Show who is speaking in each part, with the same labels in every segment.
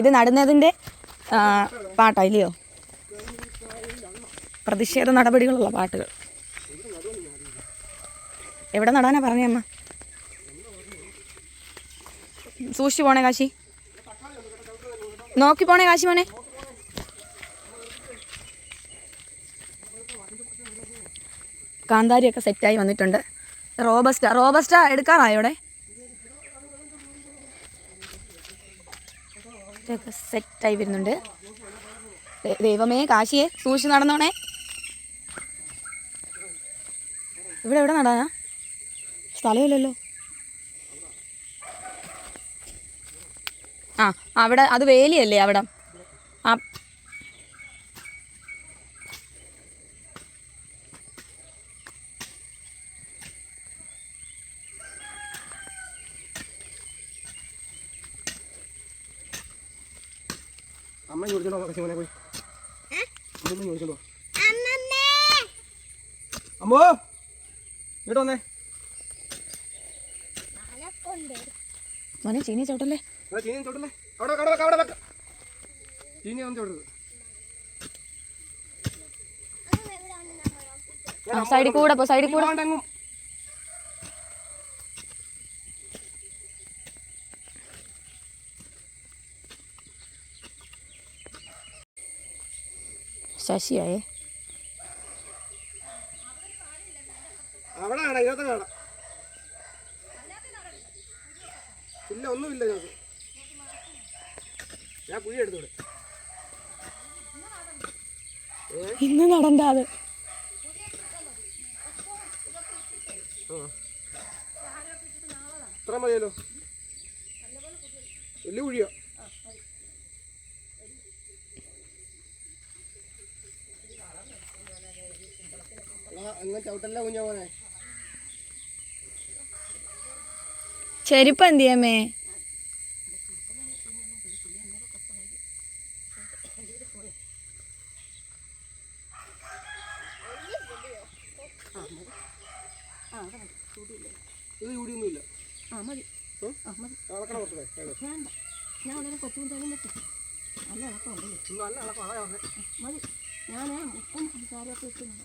Speaker 1: ഇത് നടുന്നതിന്റെ പാട്ടാ ഇല്ലയോ പ്രതിഷേധ നടപടികളുള്ള പാട്ടുകൾ. എവിടെ നടാനാ പറഞ്ഞേ അമ്മ? സൂക്ഷിച്ചു പോണേ കാശി. നോക്കി പോണേ കാശി മോനെ. കാന്താരിയൊക്കെ സെറ്റായി വന്നിട്ടുണ്ട്. റോബസ്റ്റ റോബസ്റ്റ എടുക്കാറായോ ഇതൊക്കെ സെറ്റായി വരുന്നുണ്ട്. ദൈവമേ കാശിയെ സൂക്ഷിച്ച് നടന്നോണേ. ഇവിടെ എവിടെ നടാനാ? സ്ഥലമില്ലല്ലോ. ആ അവിടെ അത് വേലിയല്ലേ അവിടെ?
Speaker 2: അമ്മ ചോദിച്ചോണ്ടോ കശിമോനെ പോയി? അമ്മ ചോദിച്ചോണ്ടോ? അമ്മോ! ഇങ്ങോട്ട് വന്നേ.
Speaker 1: മോനെ ചീനി ചോട്ടല്ലേ
Speaker 2: ചീനി ചോട്ടല്ലേ അവിടെ അവിടെ അവിടെ വെക്ക്. ചീനി ഒന്ന് ചോട്ടത്
Speaker 1: സൈഡിൽ കൂടെ പോ സൈഡിൽ കൂടെ. ശശിയായേ.
Speaker 2: ഇല്ല ഒന്നുമില്ല ഞാൻ കുഴി എടുത്തോടെ
Speaker 1: ഇന്ന് നടണ്ട അത്.
Speaker 2: ഇത്ര മതിയല്ലോ. വലിയ കുഴിയോ. അങ്ങനെ ചവിട്ടല്ല കുഞ്ഞോനെ
Speaker 1: ചെരുപ്പ് എന്ത് ചെയ്യാമേ
Speaker 2: ഇത് കുടിയൊന്നുമില്ല
Speaker 3: ആ മതി. ആ മതി.
Speaker 2: അളക്കണം കുറച്ചേ
Speaker 3: വേണ്ട. ഞാൻ ഉടനെ കൊച്ചും തരും. പറ്റും നല്ല ഇളക്കമുണ്ടല്ലേ?
Speaker 2: നല്ല അളക്കം അതാ
Speaker 3: മതി. ഞാൻ ഉപ്പും സാരമൊക്കെ ഇട്ടുന്നുണ്ട്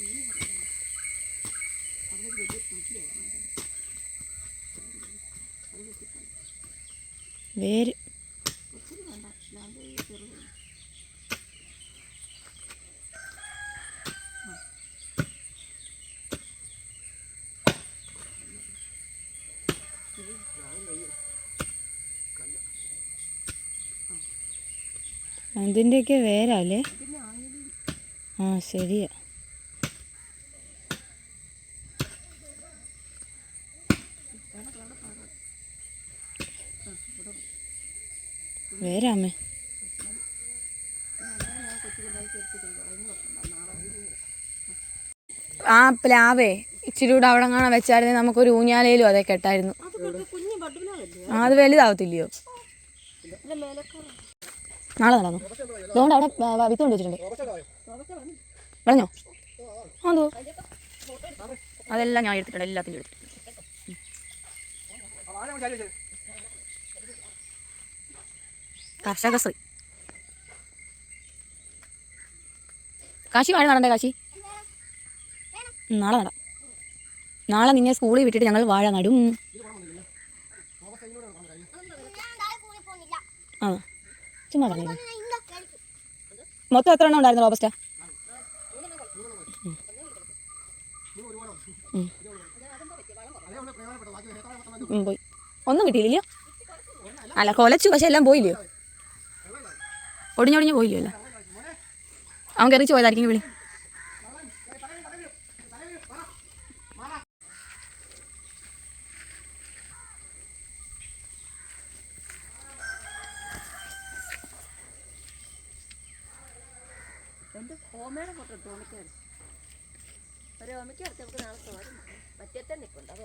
Speaker 3: കുഴിയായിരുന്നു
Speaker 1: വേര്. അതിന്റെയൊക്കെ വേരല്ലേ? ആ ശരിയാ. വേരാമേ ആ പ്ലാവേ ഇച്ചിരി കൂടെ അവിടെ കാണാൻ വെച്ചായിരുന്നെ നമുക്കൊരു ഊഞ്ഞാലയിലും അതേ കെട്ടായിരുന്നു. ആ, അത് വലുതാവത്തില്ലയോ? നാളെ നടന്നു അതുകൊണ്ട് അവിടെ വിത്ത് കൊണ്ട് വെച്ചിട്ടുണ്ട് പറഞ്ഞോ അതോ അതെല്ലാം ഞാൻ എടുത്തിട്ടുണ്ട് എല്ലാത്തിന്റെ എടുത്തിട്ടുണ്ട്. കർഷകശ്രീ. കാശി വാഴ നടണ്ടേ കാശി? നാളെ നടാം. നാളെ നിന്നെ സ്കൂളിൽ വിട്ടിട്ട് ഞങ്ങൾ വാഴ നടും. ആ. ചുമ്മാ പറഞ്ഞു മൊത്തം എത്ര എണ്ണം ഉണ്ടായിരുന്നു റോബസ്റ്റ? പോയി. ഒന്നും കിട്ടിയില്ലയോ അല്ല കൊലച്ചു പക്ഷെ എല്ലാം പോയില്ലയോ? ഒടിഞ്ഞൊടിഞ്ഞ് പോയില്ലല്ലോ അവൻ കയറിച്ച് പോയതായിരിക്കും വിളി.
Speaker 3: എന്റെ ഹോമയുടെ ഫോട്ടോ എടുത്തു ഓമിക്കാർ ഒരു ഓമിക്കാർ നമുക്ക് നാളെ മറ്റേ തന്നെ നിൽപ്പുണ്ട് അത്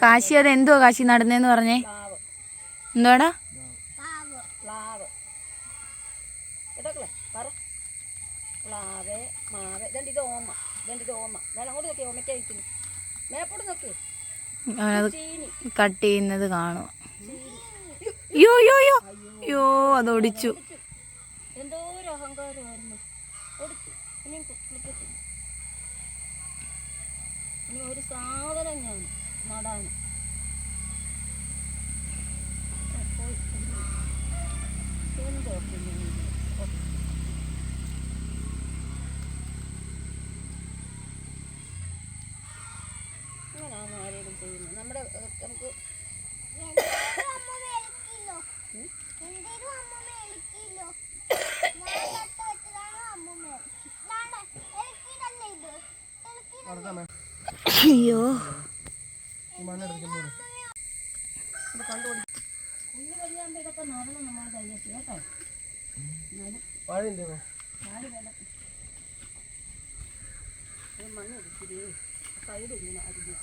Speaker 1: കാശി അത് എന്തുവാ കാശി നടന്നേന്ന് പറഞ്ഞേ?
Speaker 3: പ്ലാവ്
Speaker 1: എന്തുവാടാ?
Speaker 3: പ്ലാവ്. കേട്ടോക്കളെ പറ. പ്ലാവ് മാവ്. ഇതുണ്ട് ഇത് ഓമ? ഇതുണ്ട് ഇത് ഓമ? ഞാൻ അങ്ങോട്ട് നോക്കി ഓമയ്ക്ക കഴിക്കുന്നു മേപ്പോട്ട് നോക്കി
Speaker 1: അവനത്
Speaker 3: ചീനി.
Speaker 1: കട്ട് ചെയ്യുന്നത്
Speaker 3: കാണും
Speaker 1: യോ യോ യോ യോ അത് ഒടിച്ചു.
Speaker 3: എന്തോ ഒരു അഹങ്കാരമായിരുന്നു. ഒടിച്ചു. ഇനി ഒരു സാധനം ഞാൻ നടാൻ പോയി എന്തോ പിന്നെ ഇത്. ഓ. അങ്ങനെയാണോ ആരെങ്കിലും ചെയ്യുന്നത് നമ്മുടെ നമുക്ക്
Speaker 1: അയ്യോ
Speaker 2: കണ്ടുപിടിക്കും
Speaker 3: കുഞ്ഞു വലുതാകുമ്പോൾ ഇതൊക്കെ നടണം നമ്മൾ ധൈര്യത്തിൽ കേട്ടോ?
Speaker 2: വാഴയില്ലേ
Speaker 3: നാല് വേല ഒരു മണ്ണ് ഇടിച്ചിരി സൈഡ് ഇങ്ങനെ അരിഞ്ഞു.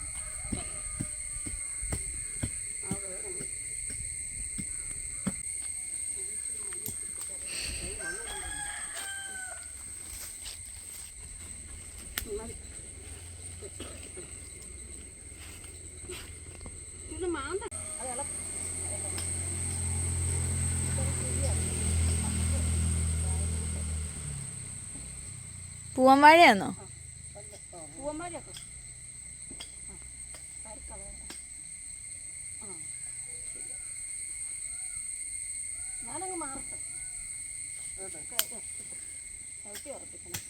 Speaker 3: ഉറപ്പിക്കണം.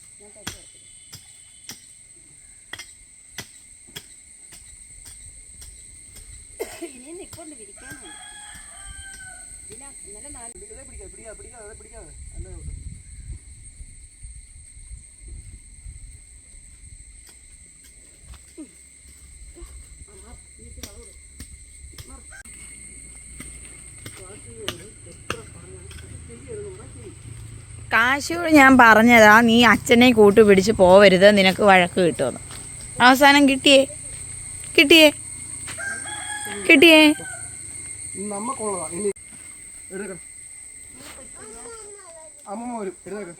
Speaker 3: വാഴയാണോ നിൽക്കൊണ്ട് വിരിക്കാനുണ്ട് പിന്നെ ഇന്നലെ നാല്
Speaker 2: പിടിക്കാതെ പിടിക്കാതെ പിടിക്കാതെ പിടിക്കാതെ. അല്ലേ നോക്ക്.
Speaker 1: കാശിയോട് ഞാൻ പറഞ്ഞതാ നീ അച്ഛനെ കൂട്ടു പിടിച്ച് പോവരുത് നിനക്ക് വഴക്ക് കിട്ടുമെന്ന്. അവസാനം കിട്ടിയേ. കിട്ടിയേ. കിട്ടിയേ.
Speaker 2: അമ്മ വരും.